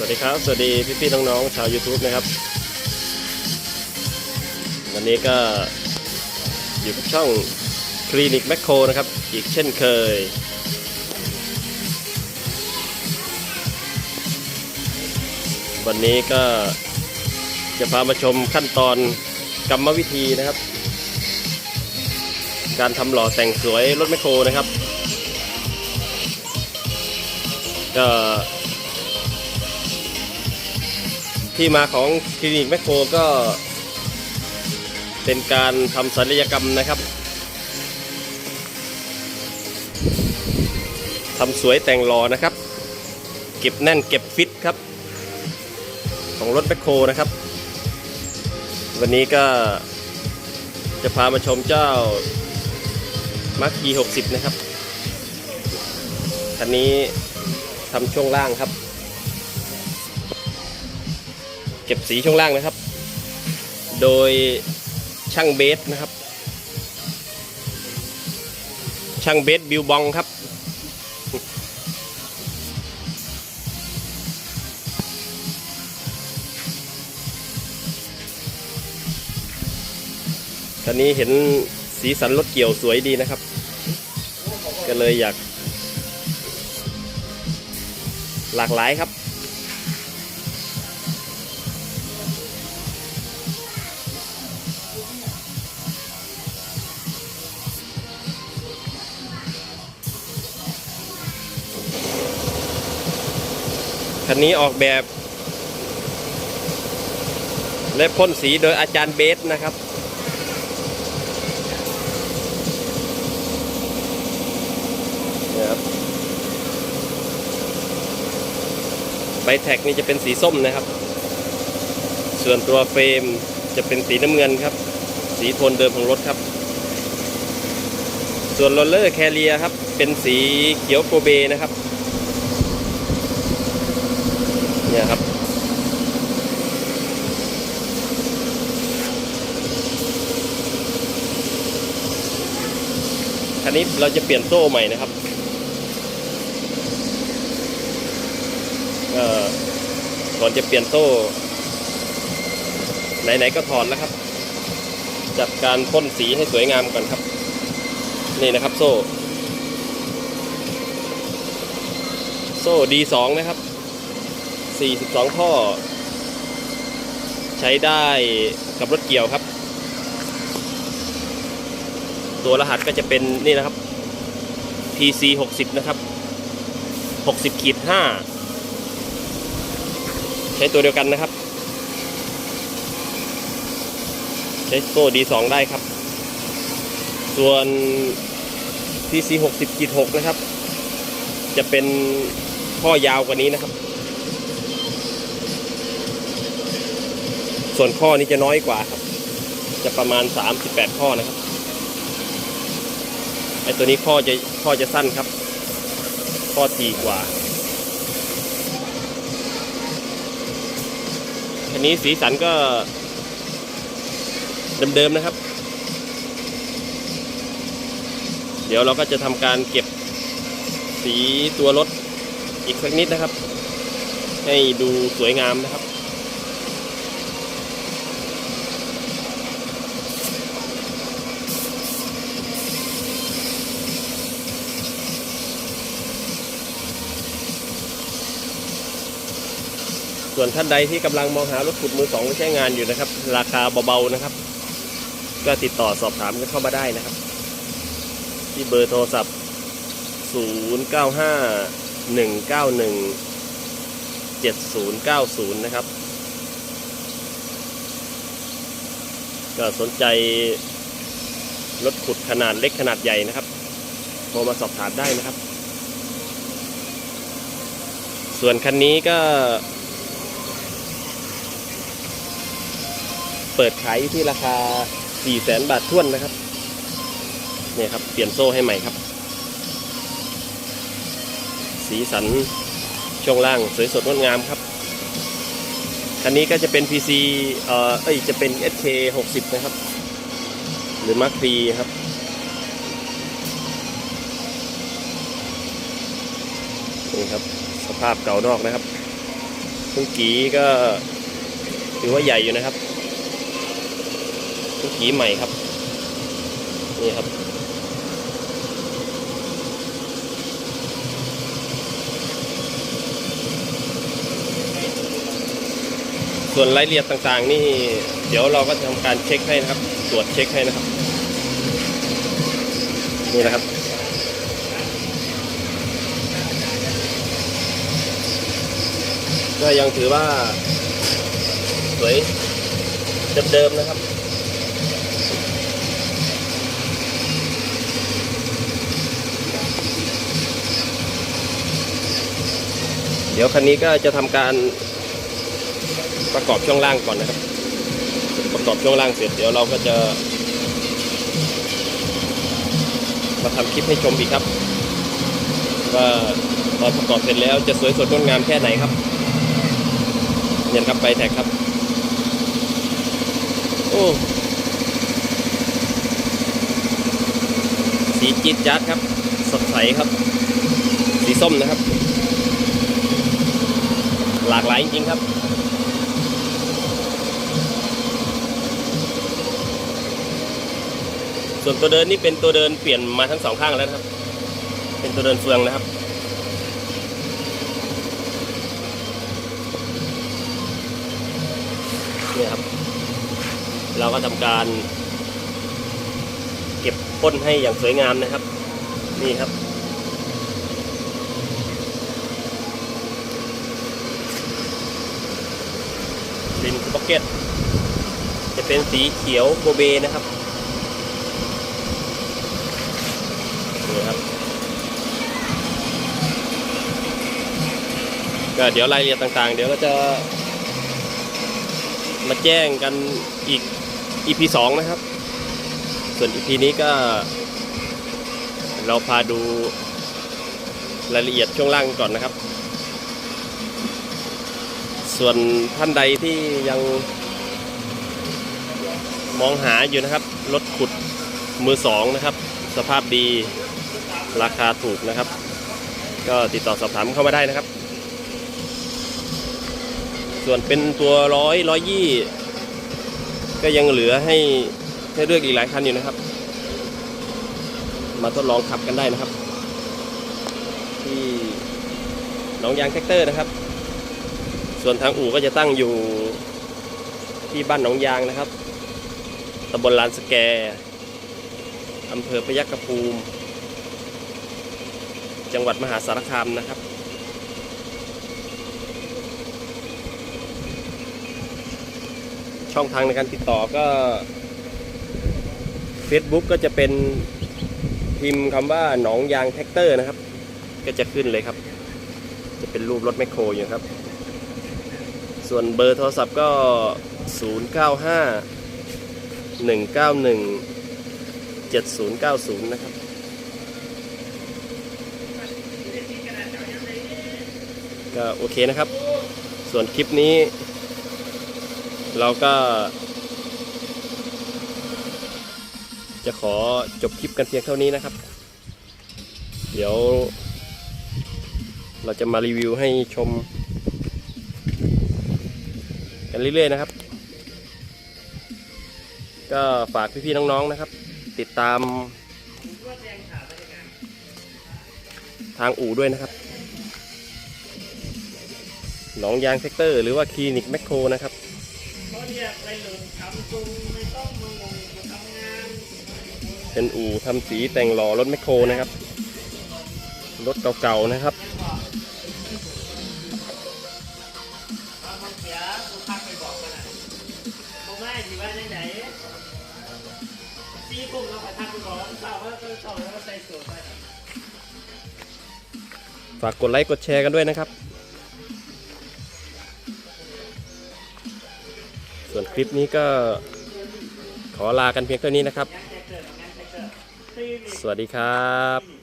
สวัสดีครับ สวัสดีพี่พี่ๆน้องๆชาว YouTube นะครับ วันนี้ก็อยู่กับช่องคลินิกแมคโครนะครับ อีกเช่นเคย วันนี้ก็จะพามาชมขั้นตอนกรรมวิธีนะครับ การทำหล่อแต่งสวยรถแมคโครนะครับ ก็ ที่มาของคลินิกแมคโครก็ เป็นการทำศัลยกรรมนะครับทำสวยแต่งหล่อนะครับ เก็บแน่นเก็บฟิตครับ ของรถแมคโครนะครับ วันนี้ก็จะพามาชมเจ้ามาร์คี60 นะครับคันนี้ทำช่วงล่างครับ เก็บสีช่วงล่างนะครับ โดยช่างเบสนะครับ ช่างเบสบิวบองครับ ตอนนี้เห็นสีสันรถเกี่ยวสวยดีนะครับ ก็เลยอยาก หลากหลายครับ นนี้ออกแบบ และพ่นสีโดยอาจารย์เบสนะครับนี่ยครับใบแท็กนี่จะเป็นสีส้มนะครับ ส่วนตัวเฟรมจะเป็นสีน้ำเงินครับ สีโทนเดิมของรถครับ ส่วนโรลเลอร์แคเรียครับ เป็นสีเขียวโกเบนะครับ เนี่ยครับ คันนี้เราจะเปลี่ยนโซ่ใหม่นะครับ เอ่อก่อนจะเปลี่ยนโซ่ ไหนๆก็ถอดแล้วครับ จัดการพ่นสีให้สวยงามก่อนครับ นี่นะครับโซ่ โซ่ D2 นะครับ 42 ท่อ ใช้ได้กับรถเกี่ยวครับ ตัวรหัสก็จะเป็นนี่นะครับ PC 60 นะครับ 60ขีด5ใช้ตัวเดียวกันนะครับ ใช้โซ่ D2 ได้ครับ ส่วน PC 60ขีด6นะครับ จะเป็นข้อยาวกว่านี้นะครับ ส่วนข้อนี้จะน้อยกว่าครับ จะประมาณ 38 ข้อนะครับไอตัวนี้ข้อจะข้อจะสั้นครับ ข้อตีกว่าคันนี้สีสันก็เดิมๆนะครับ เดี๋ยวเราก็จะทำการเก็บสีตัวรถอีกสักนิดนะครับ ให้ดูสวยงามนะครับ ส่วนท่านใดที่กำลังมองหารถขุดมือสองใช้งานอยู่นะครับ ราคาเบาๆนะครับ ก็ติดต่อสอบถามกันเข้ามาได้นะครับ ที่เบอร์โทรศัพท์ 0951917090 นะครับ ก็สนใจรถขุดขนาดเล็กขนาดใหญ่นะครับโทรมาสอบถามได้นะครับ ส่วนคันนี้ก็ เปิดขายอยู่ที่ราคา4 0 0แสนบาทท้วนนะครับเนี่ยครับ เปลี่ยนโซ่ให้ใหม่ครับ สีสันช่วงล่างสวยสดงดงามครับคันนี้ก็จะเป็น PC เอ่อเอ้ยจะเป็น SK 60 นะครับ หรือ Mark III ครับ นี่ครับ สภาพเก่านอกนะครับเคคุณกีก็ถือว่าใหญ่อยู่นะครับ คุณกีใหม่ครับ นี่ครับ ส่วนรายละเอียดต่างๆ นี่ เดี๋ยวเราก็จะทำการเช็คให้นะครับ ตรวจเช็คให้นะครับ นี่นะครับก็ยังถือว่าสวยเดิมๆนะครับ ดี๋ยวคันนี้ก็จะทำการประกอบช่วงล่างก่อนนะครับ ประกอบช่วงล่างเสร็จ เดี๋ยวเราก็จะ มาทำคลิปให้ชมอีกครับว่าตอนประกอบเสร็จแล้วจะสวยสดงดงามแค่ไหนครับเนี่ยครับไปแท็กครับ โอ้สีจี๊ดจ๊าดครับ สดใสครับ สีส้มนะครับ หลากหลายจริงครับส่วนตัวเดินนี่เป็นตัวเดินเปลี่ยนมาทั้งสองข้างแล้วครับ เป็นตัวเดินเฟืองนะครับเนี่ยครับ เราก็ทำการ เก็บพ่นให้อย่างสวยงามนะครับ นี่ครับ ริมสป็อกเก็ตจะเป็นสีเขียวโบเบนะครับนี่ครับ ก็เดี๋ยวรายละเอียดต่างๆ เดี๋ยวก็จะมาแจ้งกันอีก EP 2 นะครับ ส่วน EP นี้ก็ เราพาดูรายละเอียดช่วงล่างก่อนนะครับ ส่วนท่านใดที่ยังมองหาอยู่นะครับ รถขุดมือสองนะครับ สภาพดีราคาถูกนะครับ ก็ติดต่อสอบถามเข้ามาได้นะครับ ส่วนเป็นตัวร้อยร้อยยี่ก็ยังเหลือให้ให้เลือกอีกหลายคันอยู่นะครับ มาทดลองขับกันได้นะครับ ที่หนองยางแท็กเตอร์นะครับ ส่วนทางอู่ก็จะตั้งอยู่ที่บ้านหนองยางนะครับตำบลลานสแกอำเภอพยัคฆภูมิ จังหวัดมหาสารคามนะครับ ช่องทางในการติดต่อก็ Facebook ก็จะเป็นพิมพ์คำว่าหนองยางแท็กเตอร์นะครับ ก็จะขึ้นเลยครับ จะเป็นรูปรถแมคโครอยู่ครับ ส่วนเบอร์โทรศัพท์ก็ 095 191 7090 นะครับ ก็โอเคนะครับ ส่วนคลิปนี้ เราก็ จะขอจบคลิปกันเพียงเท่านี้นะครับ เดี๋ยว เราจะมารีวิวให้ชม กันเรื่อยๆนะครับ ก็ฝากพี่ๆน้องๆนะครับ ติดตาม ทางอู่ด้วยนะครับหนองยางเซกเตอร์ หรือว่าคลินิกแมคโครนะครับเป็นอู่ทำสีแต่งหล่อรถแมคโครนะครับ รถเก่าๆนะครับ ฝากกดไลค์กดแชร์กันด้วยนะครับ ส่วนคลิปนี้ก็ขอลากันเพียงเท่านี้นะครับ สวัสดีครับ